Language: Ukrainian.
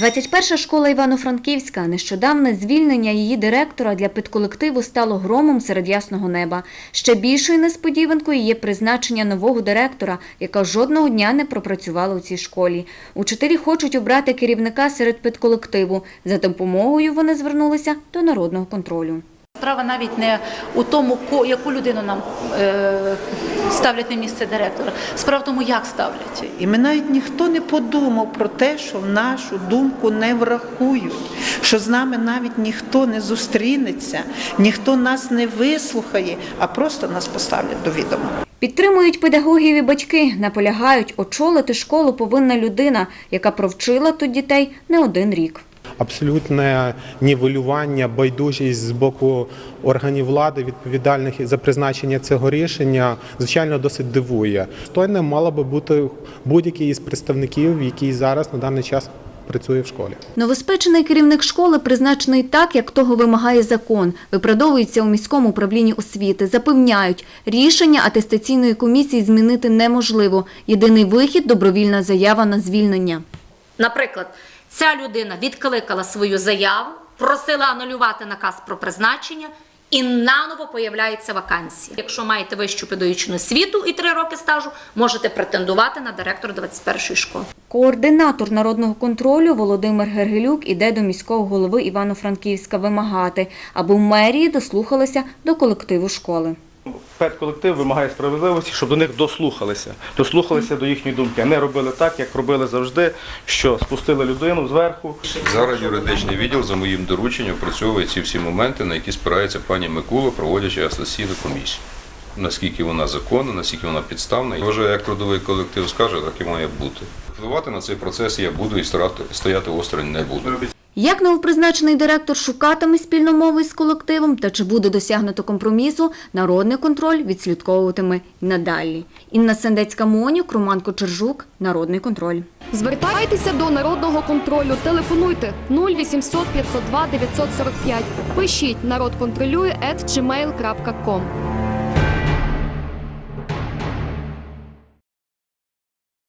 21 школа Івано-Франківська. Нещодавне звільнення її директора для підколективу стало громом серед ясного неба. Ще більшою несподіванкою є призначення нового директора, яка жодного дня не пропрацювала у цій школі. Учителі хочуть обрати керівника серед підколективу. За допомогою вони звернулися до народного контролю. Справа навіть не у тому, ко- яку людину нам е, ставлять на місце директора. Справа в тому, як ставлять. І ми навіть ніхто не подумав про те, що в нашу думку не врахують, що з нами навіть ніхто не зустрінеться, ніхто нас не вислухає, а просто нас поставлять до відома. Підтримують педагогів і батьки, наполягають, очолити школу повинна людина, яка провчила тут дітей не один рік. Абсолютне нівелювання, байдужість з боку органів влади, відповідальних за призначення цього рішення, звичайно, досить дивує. Стойним мала би бути будь-який із представників, який зараз на даний час працює в школі. Новоспечений керівник школи призначений так, як того вимагає закон. Виправдовується у міському управлінні освіти. Запевняють, рішення атестаційної комісії змінити неможливо. Єдиний вихід – добровільна заява на звільнення. Наприклад, ця людина відкликала свою заяву, просила анулювати наказ про призначення. І наново появляється вакансія. Якщо маєте вищу педагогічну освіту і три роки стажу, можете претендувати на директора 21-ї школи. Координатор народного контролю Володимир Гергелюк іде до міського голови Івано-Франківська вимагати, аби в мерії дослухалися до колективу школи. Педколектив вимагає справедливості, щоб до них дослухалися. Дослухалися до їхньої думки, а не робили так, як робили завжди, що спустили людину зверху. Зараз юридичний відділ за моїм дорученням опрацьовує ці всі моменти, на які спирається пані Микула, проводячи асоційну комісію. Наскільки вона законна, наскільки вона підставна. І вважаю, як трудовий колектив скаже, так і має бути. Впливати на цей процес я буду і стояти осторонь не буду. Як новопризначений директор шукатиме спільну мову із колективом та чи буде досягнуто компромісу, народний контроль відслідковуватиме надалі. Інна Сендецька Монюк, Роман Кочержук, Народний контроль. Звертайтеся до народного контролю. Телефонуйте 0800 502 945. Пишіть народ контролює.